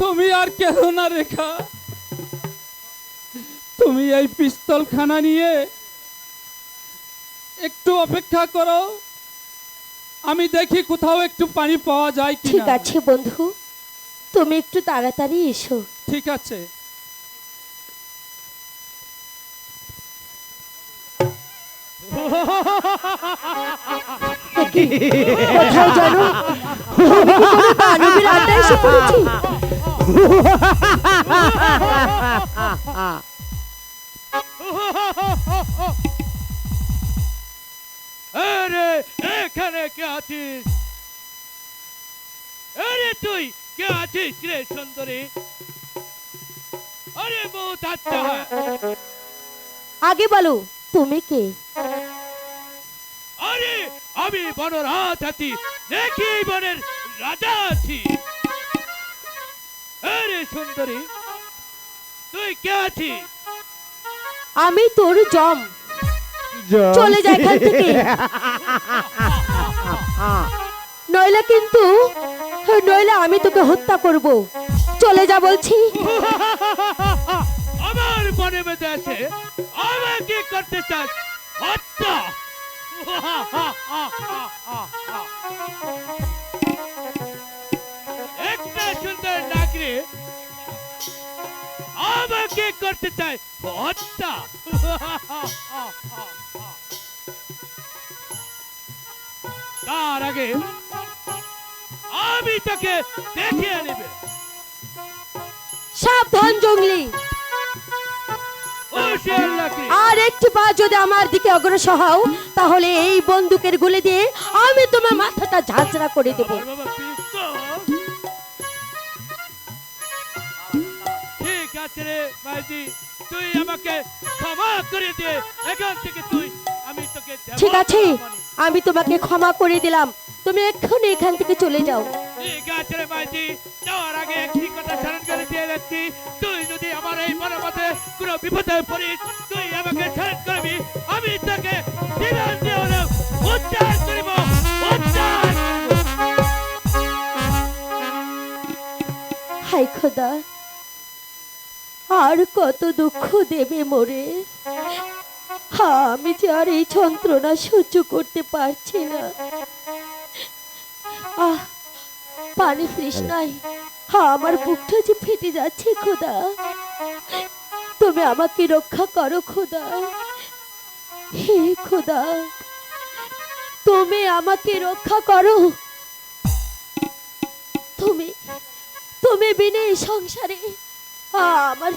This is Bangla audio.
তুমি আর কেন না রেখা? তুমি এই পিস্তল খানা নিয়ে একটু অপেক্ষা করো। আমি দেখি কোথাও একটু পানি পাওয়া যায় কি ঠিক আছে বন্ধু তুমি একটু তাড়াতাড়ি এসো। ঠিক আছে। কোথাও জানো? আমি কি কোনো দানবের আড্ডায় এসে পড়েছি? আরে এখানে কে আছিস? আরে তুই কে আছিস রে সুন্দরী? আরে বহুত আচ্ছা আগে বলো তুমি কে? আরে আমি বনরাজ আছি দেখি বনের রাজা আছি। আরে সুন্দরী তুই কে আছিস? আমি তোর জম। চলে যায় এখান থেকে। নইলে কিন্তু নইলে আমি তোকে হত্যা করব। চলে যা বলছি। আমার মনে বেঁধে আছে আমার কি করতে চাস হত্যা। আমাকে করতে চায়? হত্যা তার আগে আমি তোকে দেখিয়ে নেবে। সাবধান জঙ্গলি। আর একটি পা যদি আমার দিকে অগ্রসর হও তাহলে এই বন্দুকের গুলি দিয়ে আমি তোমার মাথাটা ঝাঁঝরা করে দেব। আছে রে ভাইজি তুই আমাকে ক্ষমা করে দে এখান থেকে তুই আমি তোকে ঠিক আছে আমি তোমাকে ক্ষমা করে দিলাম। তুমি এক্ষুনি এখান থেকে চলে যাও। ঠিক আছে রে ভাইজি যাওয়ার আগে একটি কথা স্মরণ করে দিয়ে যাচ্ছি। তুই যদি আমার এই মনের মধ্যে কোনো বিপদে পড়িস তুই আমাকে স্মরণ করবি। আমি তোকে জীবন দিয়ে হলেও উদ্ধার করিব উদ্ধার করিব। হাই খোদা আর কত দুঃখ দেবে মোরে। আমি যে আর এই যন্ত্রণা সহ্য করতে পারছি না। আহ পানি তৃষ্ণায় আমার বুকটা যে ফেটে যাচ্ছে খোদা। তুমি আমাকে রক্ষা করো খোদা। হে খোদা তুমি আমাকে রক্ষা করো। তুমি তুমি বিনে সংসারে আমার